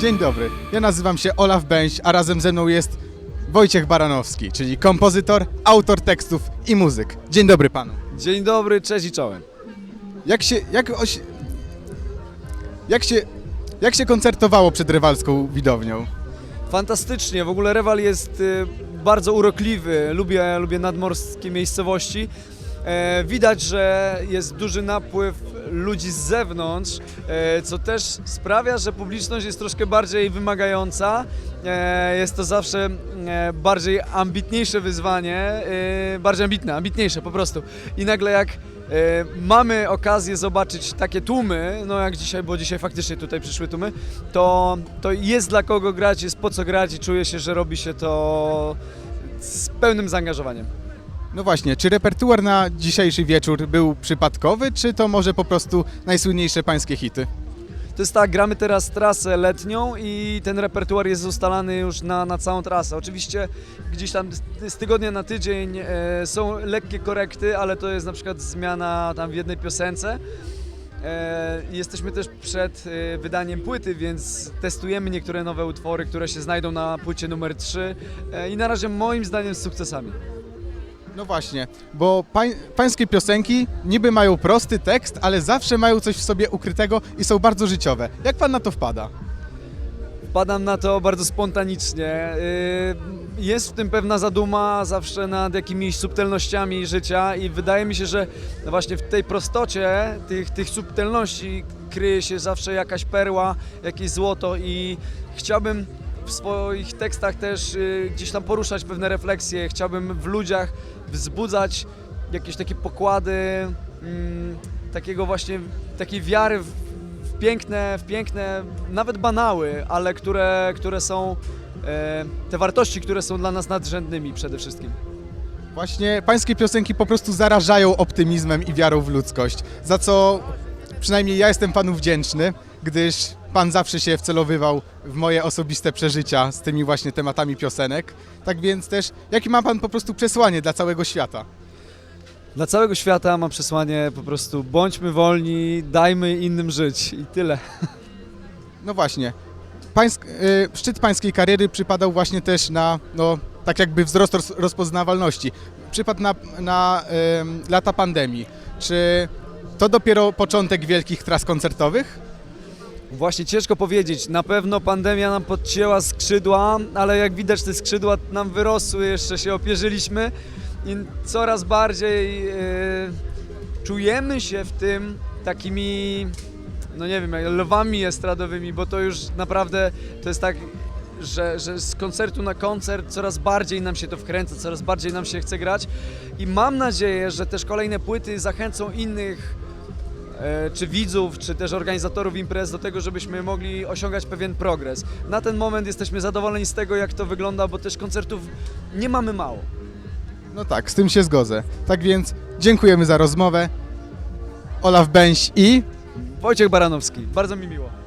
Dzień dobry, ja nazywam się Olaf Bęś, a razem ze mną jest Wojciech Baranowski, czyli kompozytor, autor tekstów i muzyk. Dzień dobry panu. Dzień dobry, cześć i czołem. Jak się, jak oś... Jak się, jak się koncertowało przed rywalską widownią? Fantastycznie, w ogóle Rewal jest y, bardzo urokliwy, lubię, lubię nadmorskie miejscowości. E, widać, że jest duży napływ ludzi z zewnątrz, e, co też sprawia, że publiczność jest troszkę bardziej wymagająca. E, jest to zawsze bardziej ambitniejsze wyzwanie, bardziej ambitne, ambitniejsze po prostu. I nagle jak mamy okazję zobaczyć takie tłumy, no jak dzisiaj, bo dzisiaj faktycznie tutaj przyszły tłumy, to, to jest dla kogo grać, jest po co grać i czuję się, że robi się to z pełnym zaangażowaniem. No właśnie, czy repertuar na dzisiejszy wieczór był przypadkowy, czy to może po prostu najsłynniejsze pańskie hity? To jest tak, gramy teraz trasę letnią i ten repertuar jest ustalany już na, na całą trasę. Oczywiście gdzieś tam z- tygodnia na tydzień e, są lekkie korekty, ale to jest na przykład zmiana tam w jednej piosence. E, jesteśmy też przed e, wydaniem płyty, więc testujemy niektóre nowe utwory, które się znajdą na płycie numer 3 e, i na razie moim zdaniem z sukcesami. No właśnie, bo pań, pańskie piosenki niby mają prosty tekst, ale zawsze mają coś w sobie ukrytego i są bardzo życiowe. Jak pan na to wpada? Wpadam na to bardzo spontanicznie. Yy, Jest w tym pewna zaduma zawsze nad jakimiś subtelnościami życia i wydaje mi się, że właśnie w tej prostocie tych, tych subtelności kryje się zawsze jakaś perła, jakieś złoto i chciałbym w swoich tekstach też yy, gdzieś tam poruszać pewne refleksje, chciałbym w ludziach wzbudzać jakieś takie pokłady mm, takiego właśnie, takiej wiary w, w piękne, w piękne, nawet banały, ale które, które są e, te wartości, które są dla nas nadrzędnymi przede wszystkim. Właśnie pańskie piosenki po prostu zarażają optymizmem i wiarą w ludzkość, za co przynajmniej ja jestem panu wdzięczny, gdyż pan zawsze się wcelowywał w moje osobiste przeżycia z tymi właśnie tematami piosenek. Tak więc też, jakie ma pan po prostu przesłanie dla całego świata? Dla całego świata mam przesłanie po prostu bądźmy wolni, dajmy innym żyć i tyle. No właśnie, pańsk, y, szczyt pańskiej kariery przypadał właśnie też na, no, tak jakby wzrost roz, rozpoznawalności. Przypadł na, na ym, lata pandemii. Czy to dopiero początek wielkich tras koncertowych? Właśnie ciężko powiedzieć. Na pewno pandemia nam podcięła skrzydła, ale jak widać te skrzydła nam wyrosły, jeszcze się opierzyliśmy i coraz bardziej e, czujemy się w tym takimi, no nie wiem, lwami estradowymi, bo to już naprawdę to jest tak, że, że z koncertu na koncert coraz bardziej nam się to wkręca, coraz bardziej nam się chce grać i mam nadzieję, że też kolejne płyty zachęcą innych czy widzów, czy też organizatorów imprez do tego, żebyśmy mogli osiągać pewien progres. Na ten moment jesteśmy zadowoleni z tego, jak to wygląda, bo też koncertów nie mamy mało. No tak, z tym się zgodzę. Tak więc dziękujemy za rozmowę. Olaf Bęś i... Wojciech Baranowski, bardzo mi miło.